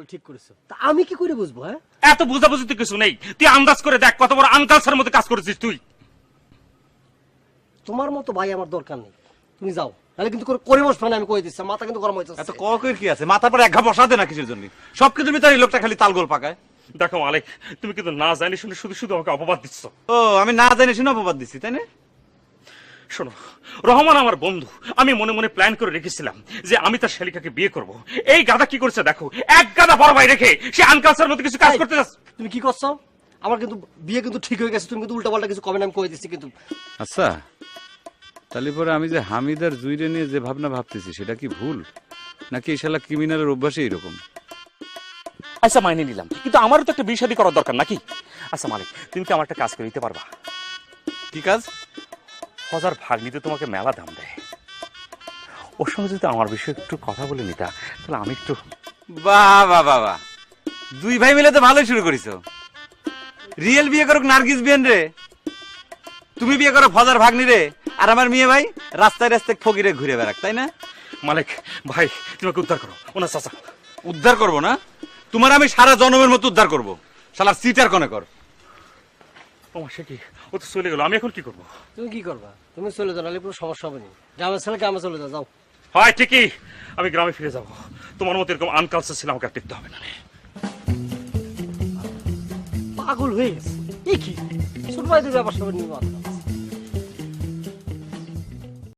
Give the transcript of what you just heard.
বলে ঠিক করেছ। তা আমি কি করে বুঝব হ্যাঁ? এত বুঝাবুঝি তো কিছু নেই। তুই আন্দাজ করে দেখ কত বড় আনকালসার মধ্যে কাজ করেছিস তুই। তোমার মতো ভাই আমার দরকার নেই। তুমি যাও। তাহলে কিন্তু করে- বসবে না আমি কই দিচ্ছি। মাথা কিন্তু গরম হইতেছে। এত ককের কি আছে? মাথার পরে এক ঘা বসা দে না কিসের জন্য। সব কিছুর ভিতরে এই লোকটা খালি তালগোল পাকায়। দেখো মালিক তুমি কিন্তু না জানি শুনে শুধু শুধু আমাকে অপবাদ দিচ্ছ। ও আমি না জানি শুনে অপবাদ দিচ্ছি তাই না? শোনো রহমান আমার বন্ধু আমি মনে মনে প্ল্যান করে রেখেছিলাম যে আমি তার শালিকাকে বিয়ে করব। এই গাদা কি করেছে দেখো এক গাদা বড় ভাই রেখে সে আনকালসার মধ্যে কিছু কাজ করতে যাচ্ছে। তুমি কি করছ? আমার কিন্তু বিয়ে কিন্তু ঠিক হয়ে গেছে তুমি কিন্তু উল্টা পাল্টা কিছু কবে না আমি কই দিচ্ছি কিন্তু। আচ্ছা তাহলে পরে আমি যে হামিদার জুইরে নিয়ে যে ভাবনা ভাবতেছি সেটা কি ভুল? নাকি এই শালা ক্রিমিনালের অভ্যাসই এরকম? আচ্ছা মাইনে নিলাম। কিন্তু আমারও তো একটা বিয়ে শাদী করার দরকার নাকি? আচ্ছা মালিক তুমি কি আমার একটা কাজ করে দিতে পারবা? কি কাজ? হাজার ভাগ নিতে তোমাকে মেলা দাম দেয়। ওর সঙ্গে যদি আমার বিষয়ে একটু কথা বলে নিতা তাহলে আমি একটু বাহ বাহ বাহ বাহ। দুই ভাই মিলে তো ভালোই শুরু করিছো। রিয়েল বিয়ে করুক নার্গিস বিয়েন রে। তুমি বিয়ে করো ফজার ভাগ্নি রে আর আমার মেয়ে ভাই রাস্তায় রাস্তায় ফকিরে ঘুরে বেড়াক তাই না? মালিক ভাই তোমাকে উদ্ধার করো। ওনার চাচা। উদ্ধার করব না? তোমার আমি সারা জনমের মতো উদ্ধার করব। শালার সিটার কনে কর। ও সে কি? ও তো চলে গেল। আমি এখন কি করব? তুমি কি করবা? তুমি চলে যাও নাহলে কোনো সমস্যা হবে না। গ্রামের ছেলে গ্রামে চলে যাও যাও। হয় ঠিকই। আমি গ্রামে ফিরে যাব। তোমার মতো এরকম আনকালচার ছিল আমাকে আর টিকতে হবে না পাগল হয়ে গেছে। এই কি? ছোট ভাইদের ব্যাপার